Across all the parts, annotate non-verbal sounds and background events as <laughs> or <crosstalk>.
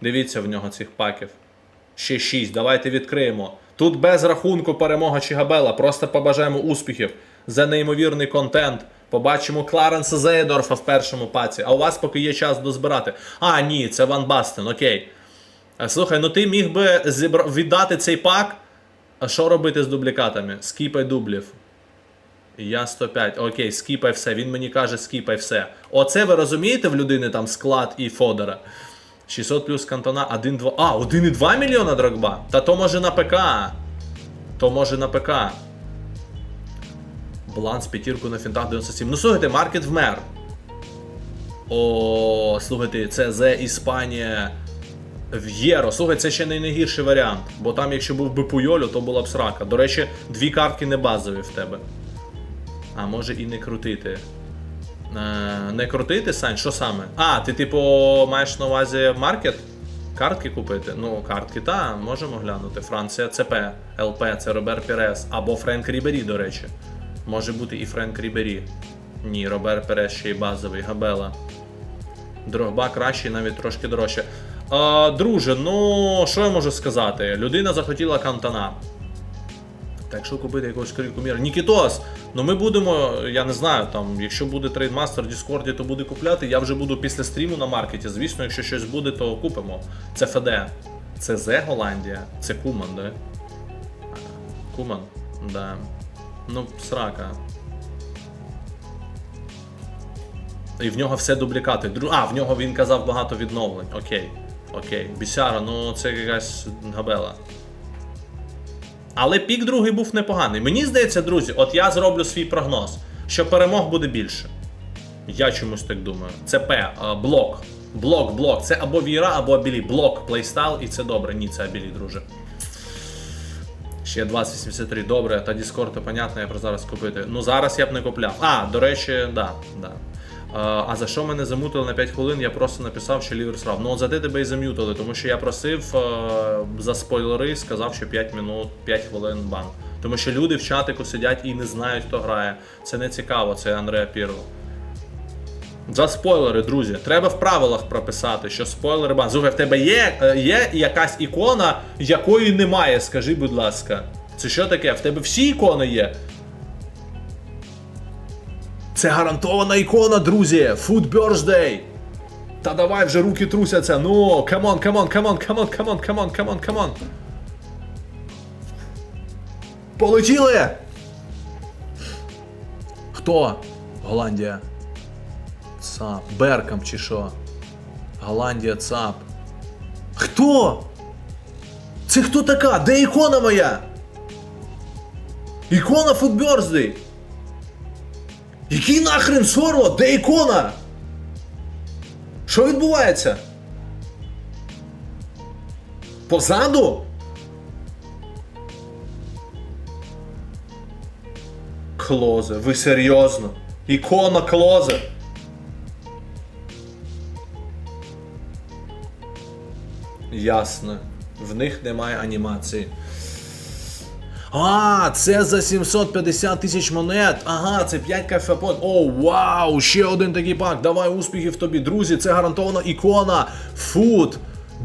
Дивіться в нього цих паків. Ще 6. Давайте відкриємо. Тут без рахунку перемога Чигабела. Просто побажаємо успіхів за неймовірний контент. Побачимо Кларенса Зейдорфа в першому паці. А у вас поки є час дозбирати. А, ні, це Ван Бастен, окей. Слухай, ну ти міг би зібра... віддати цей пак. А що робити з дублікатами? Скіпай дублів. Я 105. Окей, скіпай все. Він мені каже, скіпай все. Оце ви розумієте в людини там склад і Фодора. 600 плюс кантона, 1,2. А, 1,2 мільйона дрогба? Та то може на ПК. То може на ПК. Баланс п'ятірку на фінтах 97. Ну слухайте, маркет вмер. О, слухайте, це Зе Іспанія в Єро. Слухай, це ще не найгірший варіант. Бо там, якщо був би Пуйолю, то була б срака. До речі, дві картки не базові в тебе. А може і не крутити. Е, не крутити, Сань, що саме? А, ти типу маєш на увазі маркет? Картки купити? Ну, картки, та, можемо глянути. Франція ЦП, ЛП, це Робер Пірес. Або Френк Рібері, до речі. Може бути і Френк Рібері. Ні, Робер Перес ще й базовий, Габела. Дрогба кращий, навіть трошки дорожче. А, друже, ну що я можу сказати? Людина захотіла кантана. Так що купити якогось куміра? Нікітос! Ну ми будемо, я не знаю, там, якщо буде трейдмастер в Діскорді, то буде купляти. Я вже буду після стріму на маркеті. Звісно, якщо щось буде, то купимо. Це ФД. Це Зе Голландія. Це Куман, да? Куман, да. Ну, срака. І в нього все дублікати. А, в нього він казав багато відновлень. Окей. Окей. Бісяра, ну це якась габела. Але пік другий був непоганий. Мені здається, друзі, от я зроблю свій прогноз, що перемог буде більше. Я чомусь так думаю. Це П, блок. Блок, блок. Це або Віра, або Абілі. Блок, плейстайл, і це добре. Ні, це Абілі, друже. Ще 2083, добре, та Discord, понятно, я про зараз купити. Ну зараз я б не купляв. А, до речі, да, да. А, за що мене замутили на 5 хвилин? Я просто написав, що лівер срав. Ну от за те тебе і зам'ютили, тому що я просив е, за спойлери, сказав, що 5 минут, 5 хвилин бан. Тому що люди в чатику сидять і не знають, хто грає. Це не цікаво, це Андреа Пірло. За спойлери, друзі, треба в правилах прописати, що спойлери бан. Слухай, в тебе є, е, є якась ікона, якої немає, скажи, будь ласка. Це що таке? В тебе всі ікони є? Це гарантована ікона, друзі! Food Birthday! Та давай вже руки трусяться. Ну, камон, камон, камон, камон, камон, камон, камон, камон. Полетіли! Хто? Голландія. ЦАП. Беркам чи що? Голландія ЦАП. Хто? Це хто така? Де ікона моя? Ікона Food Який нахрен Сорло? Де ікона? Що відбувається? Позаду? Клозе, ви серйозно? Ікона Клозе. Ясно. В них немає анімації. А, це за 750 тисяч монет. Ага, це 5 кафепон. О, вау! Ще один такий пак. Давай успіхів тобі, друзі. Це гарантована ікона. Фуд.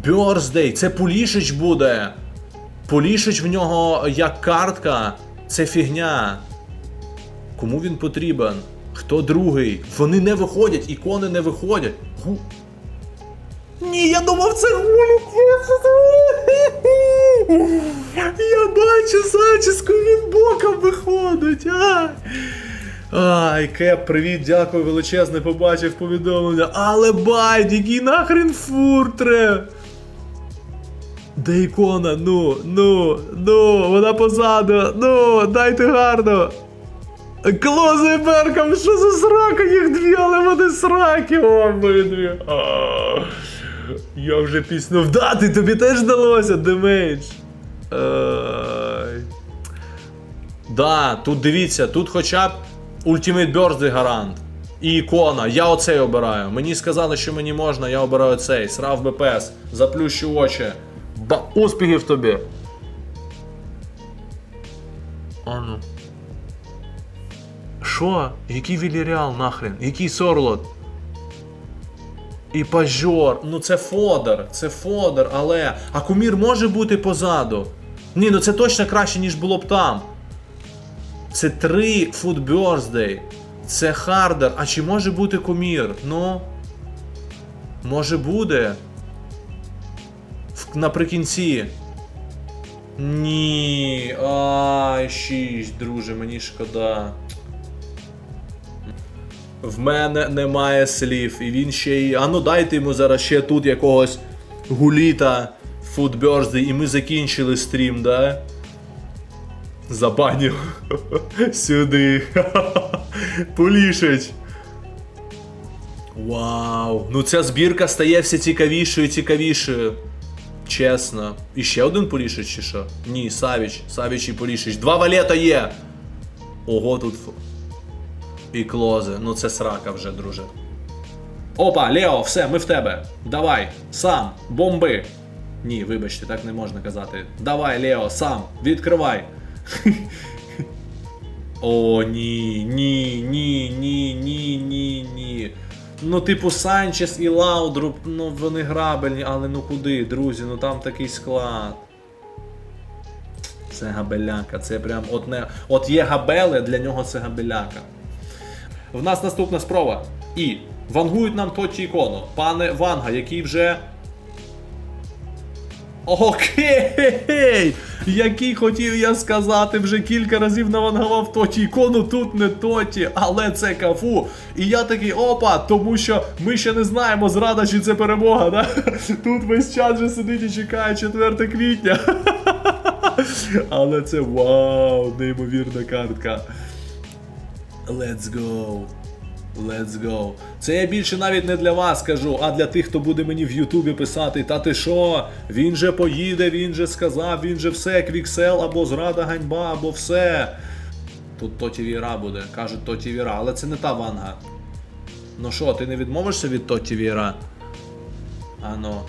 Бьорздей. Це Пулішич буде. Пулішич в нього як картка. Це фігня. Кому він потрібен? Хто другий? Вони не виходять, ікони не виходять. Ні, я думав, це гулік. Я бачу зачіску, він боком виходить. Ай. Ай, Кеп, привіт, дякую, величезне, побачив повідомлення. Але байд, який нахрен фуртре. Де ікона? Ну, ну, ну, вона позаду. Ну, дайте гарно. Клози Беркам, що за срака їх дві, але вони сраки обидві. Я вже пісню вдати, тобі теж вдалося, демейдж. Да, тут дивіться, тут хоча б Ultimate Birthday гарант. І ікона. Я оцей обираю. Мені сказали, що мені можна, я обираю цей. Срав БПС, заплющу очі. Ба успіхів тобі. Ану. Що? Який Віліріал нахрен? Який Сорлот? І пажор. Ну це Фодор, це Фодор, але. А кумір може бути позаду. Ні, ну це точно краще, ніж було б там. Це три Food Birthday. Це Хардер. А чи може бути кумір? Ну. Може буде. Наприкінці. Ні. Ай, шість, друже, мені шкода. В мене немає слів, і він ще й. А ну дайте йому зараз ще тут якогось гуліта Birthday, і ми закінчили стрім, да? Забанів. <laughs> Сюди. <laughs> Полішить. Вау. Ну ця збірка стає все цікавішою і цікавішою. Чесно. І ще один Полішич чи що? Ні, Савіч. Савіч і Полішич. Два валета є. Ого, тут. І клози. Ну це срака вже, друже. Опа, Лео, все, ми в тебе. Давай, сам, бомби. Ні, вибачте, так не можна казати. Давай, Лео, сам, відкривай. <laughs> О, ні, ні, ні, ні, ні, ні, ні. Ну, типу, Санчес і Лаудруп, ну вони грабельні, але ну куди, друзі, ну там такий склад. Це габеляка, це прям от не. От є габели, для нього це габеляка. В нас наступна спроба. І вангують нам Тоті ікону. Пане Ванга, який вже. Окей! Який хотів я сказати, вже кілька разів навангував Тоті ікону, тут не Тоті, але це кафу. І я такий опа, тому що ми ще не знаємо, зрада чи це перемога, да? Тут весь час вже сидить і чекає 4 квітня. <laughs> Але це вау, неймовірна картка. Let's go. Let's go. Це я більше навіть не для вас кажу, а для тих, хто буде мені в Ютубі писати, та ти що? Він же поїде, він же сказав, він же все, квіксел, або зрада ганьба, або все. Тут Тоті Віра буде, кажуть Тоті Віра, але це не та ванга. Ну що, ти не відмовишся від Тоті Віра? Ано.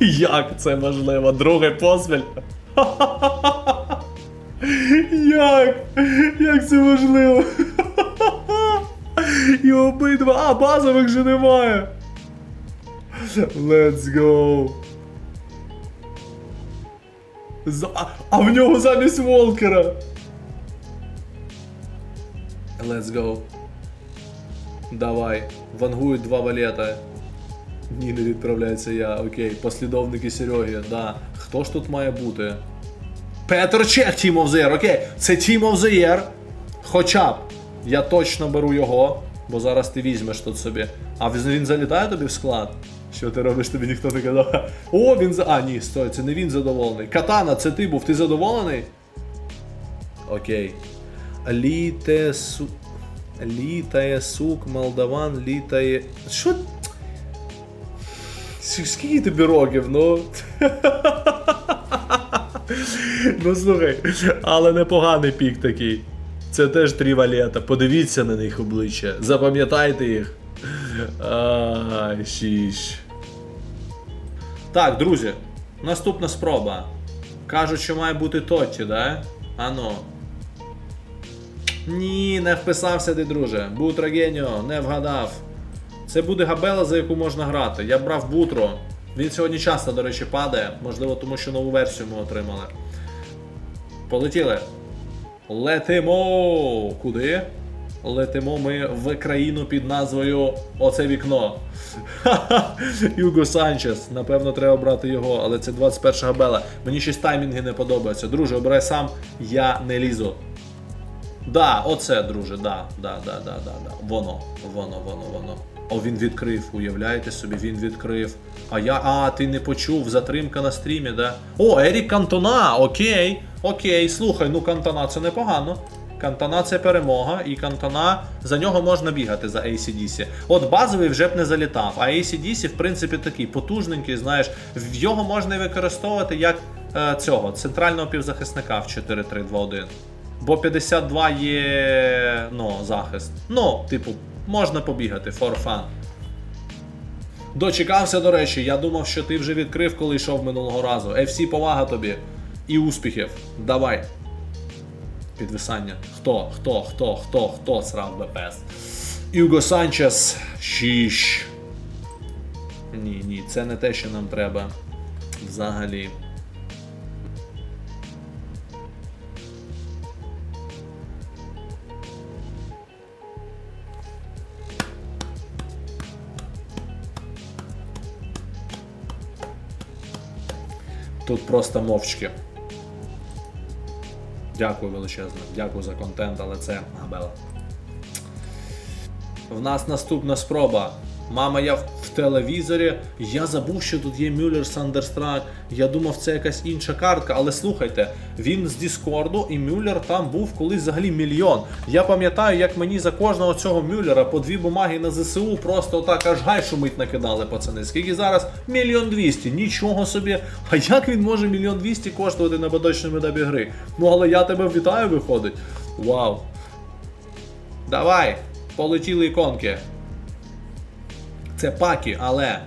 <laughs> Як це можливо? Другий поспіль? <laughs> Як? Як це можливо? І обидва. А, базових же немає. Let's go. За... А, в нього замість Волкера. Let's go. Давай. Вангують два валета. Ні, не відправляється я. Окей. Послідовники Сереги, да. Хто ж тут має бути? Петр Чех Team of the Year, окей. Це Team of the Year. Хоча б я точно беру його, бо зараз ти візьмеш тут собі. А він залітає тобі в склад? Що ти робиш, тобі ніхто не казав. О, він за. А, ні, стой, це не він задоволений. Катана, це ти був, ти задоволений? Окей. Літе су. Літає сук, молдаван, літає. Що? Скільки тобі років, ну? <laughs> Ну слухай, але непоганий пік такий. Це теж три валета. Подивіться на них обличчя. Запам'ятайте їх. Шіш. Так, друзі, наступна спроба. Кажуть, що має бути Тотті, да? Ано. Ні, не вписався ти, друже. Бутро Геніо, не вгадав. Це буде габела, за яку можна грати. Я брав Бутро. Він сьогодні часто, до речі, падає. Можливо, тому що нову версію ми отримали. Полетіли. Летимо! Куди? Летимо ми в країну під назвою Оце вікно. <laughs> Юго Санчес. Напевно, треба брати його, але це 21 габела. Мені щось таймінги не подобаються. Друже, обирай сам, я не лізу. Да, оце, друже, да, да, да, да, да, да. Воно, воно, воно, воно. О, він відкрив, уявляєте собі, він відкрив. А я. А, ти не почув, затримка на стрімі, да? О, Ерік Кантона, окей. Окей, слухай, ну Кантона це непогано. Кантона це перемога, і Кантона за нього можна бігати за ACDC. От базовий вже б не залітав, а ACDC, в принципі, такий потужненький, знаєш, його можна використовувати як е, цього центрального півзахисника в 4-3-2-1. Бо 52 є ну, захист. Ну, типу, можна побігати, for fun. Дочекався, до речі, я думав, що ти вже відкрив, коли йшов минулого разу. FC повага тобі. І успіхів. Давай. Підвисання. Хто, хто, хто, хто, хто срав БПС? Юго Санчес. Шіш. Ні, ні, це не те, що нам треба. Взагалі. Тут просто мовчки. Дякую величезно. Дякую за контент, але це габела. В нас наступна спроба. Мама, я в телевізорі. Я забув, що тут є Мюллер Сандерстрак. Я думав, це якась інша картка. Але слухайте, він з Діскорду, і Мюллер там був колись взагалі мільйон. Я пам'ятаю, як мені за кожного цього Мюллера по дві бумаги на ЗСУ просто отак аж гай шумить накидали, пацани. Скільки зараз? Мільйон двісті. Нічого собі. А як він може мільйон двісті коштувати на поточному етапі гри? Ну але я тебе вітаю, виходить. Вау. Давай, полетіли іконки. Це пакі, але.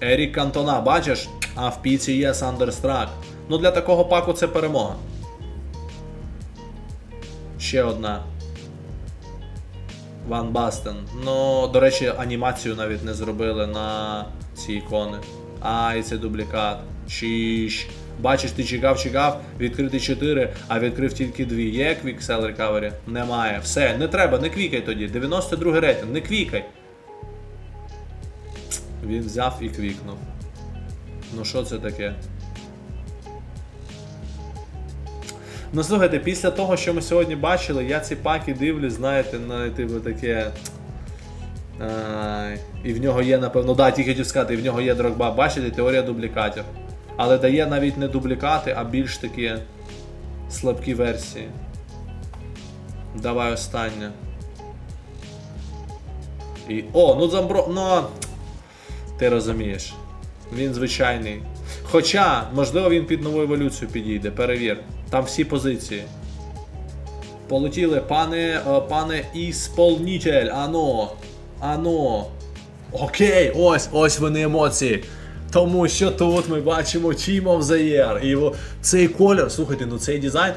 Ерік Кантона, бачиш? А в піці є Сандерстрак. Ну для такого паку це перемога. Ще одна. Ван Бастен. Ну, до речі, анімацію навіть не зробили на ці ікони. Ай, це дублікат. Шіш. Бачиш, ти чекав, чекав, відкрити 4, а відкрив тільки 2. Є Sell Recovery? Немає. Все, не треба, не квікай тоді. 92 рейтинг, не квікай. Він взяв і квікнув. Ну що це таке? Ну слухайте, після того, що ми сьогодні бачили, я ці паки дивлюсь, знаєте, на типу таке. Ай, і в нього є, напевно, да, тільки хотів сказати, і в нього є дрогба. Бачите, теорія дублікатів. Але дає навіть не дублікати, а більш такі слабкі версії. Давай останнє. І. О, ну Замбро. Ну. Ти розумієш. Він звичайний. Хоча, можливо, він під нову еволюцію підійде, перевір. Там всі позиції. Полетіли, пане, е, пане ісполнітель, ано. Ано. Окей, ось, ось вони емоції. Тому що тут ми бачимо Team of the. І цей колір, слухайте, ну цей дизайн.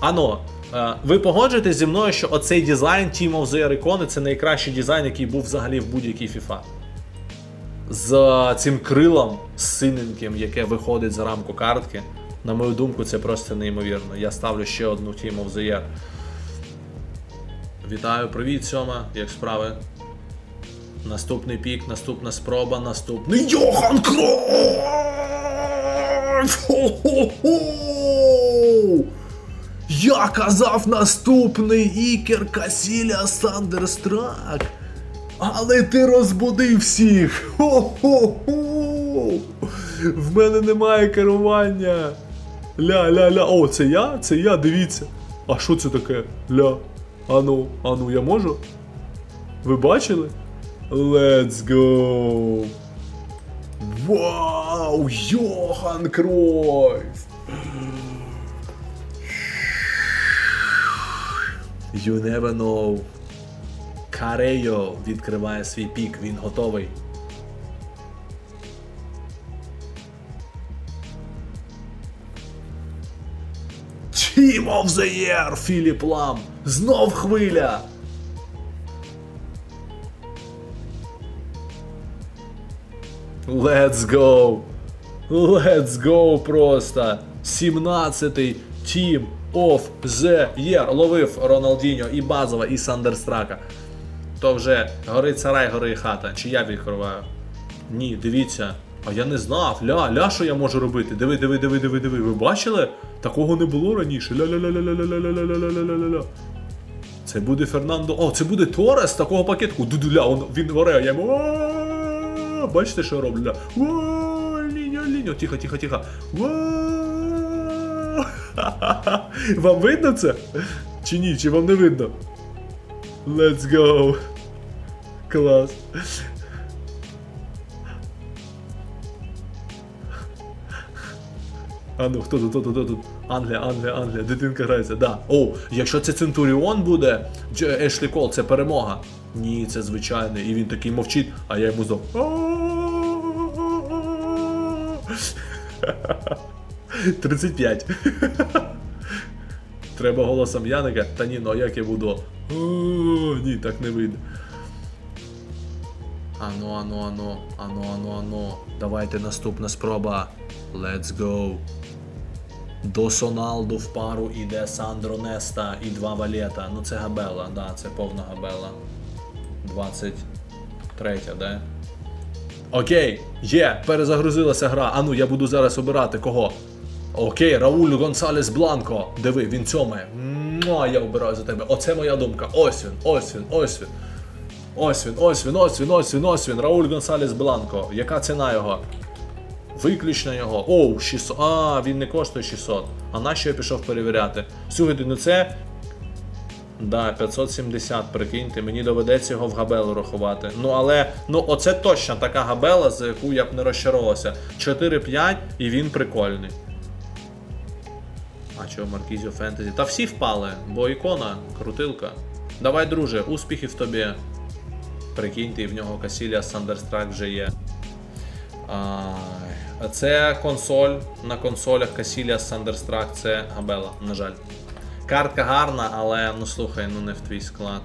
Ано, е, ви погоджуєтесь зі мною, що оцей дизайн Team of the Year ікони це найкращий дизайн, який був взагалі в будь-якій FIFA. З цим крилом синеньким, яке виходить за рамку картки. На мою думку, це просто неймовірно. Я ставлю ще одну Team of the Year. Вітаю, привіт, Сьома, як справи? Наступний пік, наступна спроба, наступний Йохан Кройф! Я казав наступний Ікер Касіля Сандерстрак. Але ти розбудив всіх! Хо-хо-хо! В мене немає керування. Ля-ля-ля. О, це я? Це я, дивіться. А що це таке? Ля. Ану, ану, я можу? Ви бачили? Let's go! Вау! Йохан Кройф! You never know. Карейо відкриває свій пік, він готовий. Team of the Year, Філіп Лам! Знов хвиля! Let's go! Let's go просто! 17-й Team of the Year. Ловив Роналдіньо і Базова, і Сандерстрака. То вже горить сарай, горить хата. Чи я відкриваю? Ні, дивіться. А я не знав. Ля, ля, що я можу робити? Диви, диви, диви, диви, диви. Ви бачили? Такого не було раніше. Ля-ля-ля-ля-ля-ля-ля-ля-ля-ля-ля-ля-ля. Це буде Фернандо. О, це буде Торес такого пакетку. Дудуля, він оре, я йому. Бачите, що я роблю? Ля. «Ва! Ліньо, ліньо. Тихо, тихо, тихо. Вам видно це? Чи ні? Чи вам не видно? Let's go. Клас. А ну, хто тут, хто тут, хто тут? Англія, Англія, Англія, дитинка грається, да. О, якщо це Центуріон буде, Ешлі Кол, це перемога. Ні, це звичайний. І він такий мовчить, а я йому знов. <laughs> Тридцять п'ять. <laughs> Треба голосом Яника. Та ні, ну а як я буду ні, так не вийде. Ану, ану, ану, ану, ану, ану. Давайте наступна спроба. Let's go. До Соналду в пару іде Сандро Неста і два валета. Ну це габела, да, це повна габела. 23, да? Окей, є, перезагрузилася гра. Ану, я буду зараз обирати кого. Окей, Рауль Гонсалес Бланко. Диви, він цьомає. Муа, я обираю за тебе. Оце моя думка. Ось він, ось він, ось він. Ось він, ось він, ось він, ось він, ось він. Рауль Гонсалес Бланко. Яка ціна його? Виключно його. Оу, 600. А, він не коштує 600. А на що я пішов перевіряти? Слухайте, ну це. Да, 570, прикиньте, мені доведеться його в габелу рахувати. Ну але ну оце точно така габела, за яку я б не розчаровувався. 4-5 і він прикольний. А чого Маркізіо Фентезі? Та всі впали, бо ікона, крутилка. Давай, друже, успіхів тобі. Прикиньте, і в нього Касілія Сандерстрак вже є. Ай, Це консоль. На консолях Касілія Сандерстрак це габела, на жаль. Картка гарна, але ну слухай, ну не в твій склад.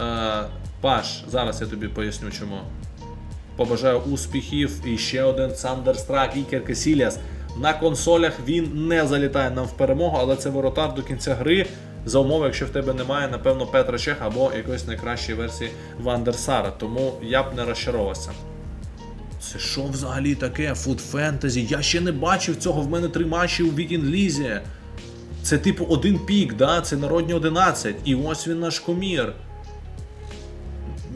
Е, Паш, зараз я тобі поясню чому. Побажаю успіхів і ще один Сандерстрак Ікер Касіліас. На консолях він не залітає нам в перемогу, але це воротар до кінця гри. За умови, якщо в тебе немає, напевно, Петра Чех або якоїсь найкращої версії Вандерсара. Тому я б не розчаровувався. Це що взагалі таке? Фуд фентезі? Я ще не бачив цього. В мене три матчі у Вікінг Лізі. Це типу один пік, да? це народні 11. І ось він наш комір.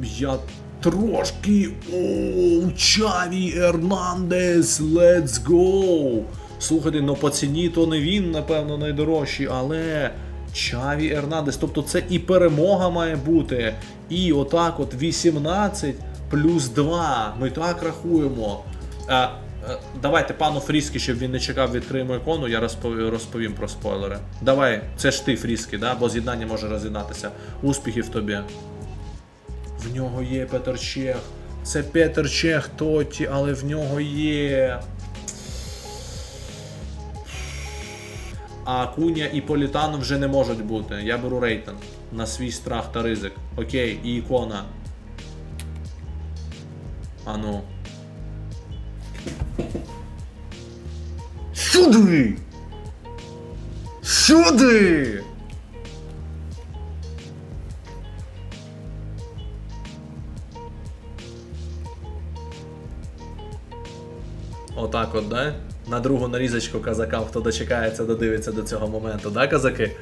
Я трошки. Оу, Чаві Ернандес, let's go! Слухайте, ну по ціні то не він, напевно, найдорожчий, але. Чаві Ернандес. Тобто це і перемога має бути. І отак от 18 плюс 2. Ми так рахуємо. Е, е, давайте пану Фріскі, щоб він не чекав, відкриємо ікону, я розповім, про спойлери. Давай, це ж ти, Фріскі, да? бо з'єднання може роз'єднатися. Успіхів тобі. В нього є Петер Чех. Це Петер Чех Тоті, але в нього є. А Куня і Політану вже не можуть бути. Я беру рейтинг на свій страх та ризик. Окей, і ікона. Ану. Сюди! Сюди! Отак от, да? На другу нарізочку казакам, хто дочекається, додивиться до цього моменту, да, казаки?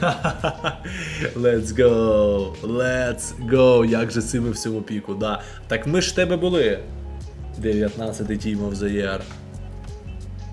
<laughs> Let's go! Let's go! Як же цими всьому піку, да. Так ми ж тебе були. 19 тімов the Year.